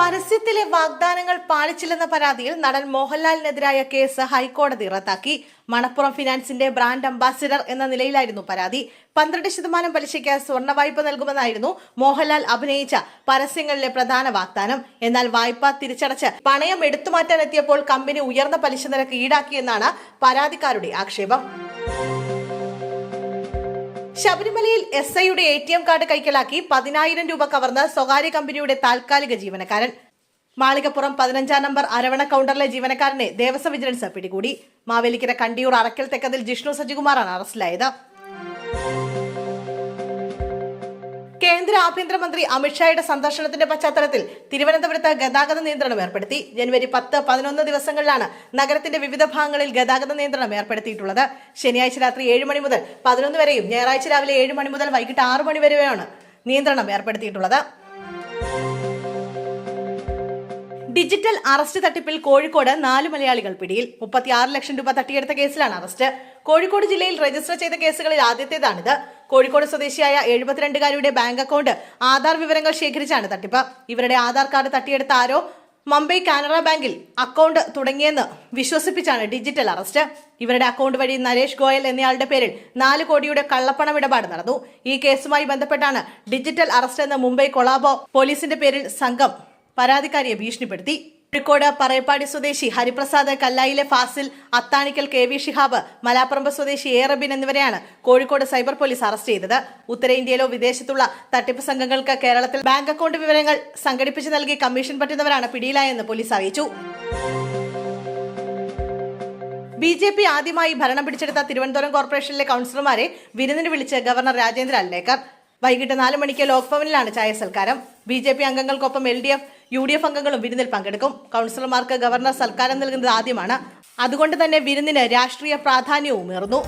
പരസ്യത്തിലെ വാഗ്ദാനങ്ങൾ പാലിച്ചില്ലെന്ന പരാതിയിൽ നടൻ മോഹൻലാലിനെതിരായ കേസ് ഹൈക്കോടതി റദ്ദാക്കി. മണപ്പുറം ഫിനാൻസിന്റെ ബ്രാൻഡ് അംബാസിഡർ എന്ന നിലയിലായിരുന്നു പരാതി. പന്ത്രണ്ട് ശതമാനം പലിശയ്ക്ക് സ്വർണ വായ്പ നൽകുമെന്നായിരുന്നു മോഹൻലാൽ അഭിനയിച്ച പരസ്യങ്ങളിലെ പ്രധാന വാഗ്ദാനം. എന്നാൽ വായ്പ തിരിച്ചടച്ച് പണയം എടുത്തുമാറ്റാനെത്തിയപ്പോൾ കമ്പനി ഉയർന്ന പലിശ നിരക്ക് ഈടാക്കിയെന്നാണ് പരാതിക്കാരുടെ ആക്ഷേപം. ശബരിമലയിൽ എസ് ഐയുടെ എ ടി എം കാർഡ് കൈക്കലാക്കി പതിനായിരം രൂപ കവർന്ന സ്വകാര്യ കമ്പനിയുടെ താൽക്കാലിക ജീവനക്കാരൻ. മാളികപ്പുറം പതിനഞ്ചാം നമ്പർ അരവണ കൗണ്ടറിലെ ജീവനക്കാരനെ ദേവസ്വം വിജിലൻസ് പിടികൂടി. മാവേലിക്കര കണ്ടിയൂർ അറക്കൽ തെക്കതിൽ ജിഷ്ണു സജികുമാറാണ് അറസ്റ്റിലായത്. കേന്ദ്ര ആഭ്യന്തരമന്ത്രി അമിത്ഷായുടെ സന്ദർശനത്തിന്റെ പശ്ചാത്തലത്തിൽ തിരുവനന്തപുരത്ത് ഗതാഗത നിയന്ത്രണം ഏർപ്പെടുത്തി. ജനുവരി പത്ത് പതിനൊന്ന് ദിവസങ്ങളിലാണ് നഗരത്തിന്റെ വിവിധ ഭാഗങ്ങളിൽ ഗതാഗത നിയന്ത്രണം ഏർപ്പെടുത്തിയിട്ടുള്ളത്. ശനിയാഴ്ച രാത്രി ഏഴ് മണി മുതൽ പതിനൊന്ന് വരെയും ഞായറാഴ്ച രാവിലെ ഏഴ് മണി മുതൽ വൈകിട്ട് ആറ് മണി വരെയാണ് നിയന്ത്രണം ഏർപ്പെടുത്തിയിട്ടുള്ളത്. ഡിജിറ്റൽ അറസ്റ്റ് തട്ടിപ്പിൽ കോഴിക്കോട് നാല് മലയാളികൾ പിടിയിൽ. മുപ്പത്തിയാറ് ലക്ഷം രൂപ തട്ടിയെടുത്ത കേസിലാണ് അറസ്റ്റ്. കോഴിക്കോട് ജില്ലയിൽ രജിസ്റ്റർ ചെയ്ത കേസുകളിൽ ആദ്യത്തേതാണിത്. കോഴിക്കോട് സ്വദേശിയായ എഴുപത്തിരണ്ടുകാരിയുടെ ബാങ്ക് അക്കൗണ്ട് ആധാർ വിവരങ്ങൾ ശേഖരിച്ചാണ് തട്ടിപ്പ്. ഇവരുടെ ആധാർ കാർഡ് തട്ടിയെടുത്ത ആരോ മുംബൈ കാനറ ബാങ്കിൽ അക്കൗണ്ട് തുടങ്ങിയെന്ന് വിശ്വസിപ്പിച്ചാണ് ഡിജിറ്റൽ അറസ്റ്റ്. ഇവരുടെ അക്കൗണ്ട് വഴി നരേഷ് ഗോയൽ എന്നയാളുടെ പേരിൽ നാല് കോടിയുടെ കള്ളപ്പണം ഇടപാട് നടന്നു. ഈ കേസുമായി ബന്ധപ്പെട്ടാണ് ഡിജിറ്റൽ അറസ്റ്റ് എന്ന മുംബൈ കൊളാബോ പോലീസിന്റെ പേരിൽ സംഘം പരാതിക്കാരിയെ ഭീഷണിപ്പെടുത്തി. കോഴിക്കോട് പറയപ്പാടി സ്വദേശി ഹരിപ്രസാദ് കല്ലായിലെ ഫാസിൽ അത്താണിക്കൽ കെ വി ഷിഹാബ് മലാപ്പറമ്പ് സ്വദേശി എ റബിൻ എന്നിവരെയാണ് കോഴിക്കോട് സൈബർ പോലീസ് അറസ്റ്റ് ചെയ്തത്. ഉത്തരേന്ത്യയിലോ വിദേശത്തുള്ള തട്ടിപ്പ് സംഘങ്ങൾക്ക് കേരളത്തിൽ ബാങ്ക് അക്കൗണ്ട് വിവരങ്ങൾ സംഘടിപ്പിച്ച് നൽകി കമ്മീഷൻ പറ്റുന്നവരാണ് പിടിയിലായെന്ന് പോലീസ് അറിയിച്ചു. ബി ജെ പി ആദ്യമായി ഭരണം പിടിച്ചെടുത്ത തിരുവനന്തപുരം കോർപ്പറേഷനിലെ കൗൺസിലർമാരെ വിരുന്നിന് വിളിച്ച് ഗവർണർ രാജേന്ദ്ര അല്ലേക്കർ. വൈകിട്ട് നാല് മണിക്ക് ലോക്ഭവനിലാണ് ചായ സൽക്കാരം. B J P അംഗങ്ങൾക്കൊപ്പം L D F U D F അംഗങ്ങളും വിരുന്നിൽ പങ്കെടുക്കും. കൗൺസിലർമാർക്ക് ഗവർണർ സൽക്കാരം നൽകുന്നത് ആദ്യമാണ്. അതുകൊണ്ട് തന്നെ വിരുന്നിന് രാഷ്ട്രീയ പ്രാധാന്യവും ഏറുന്നു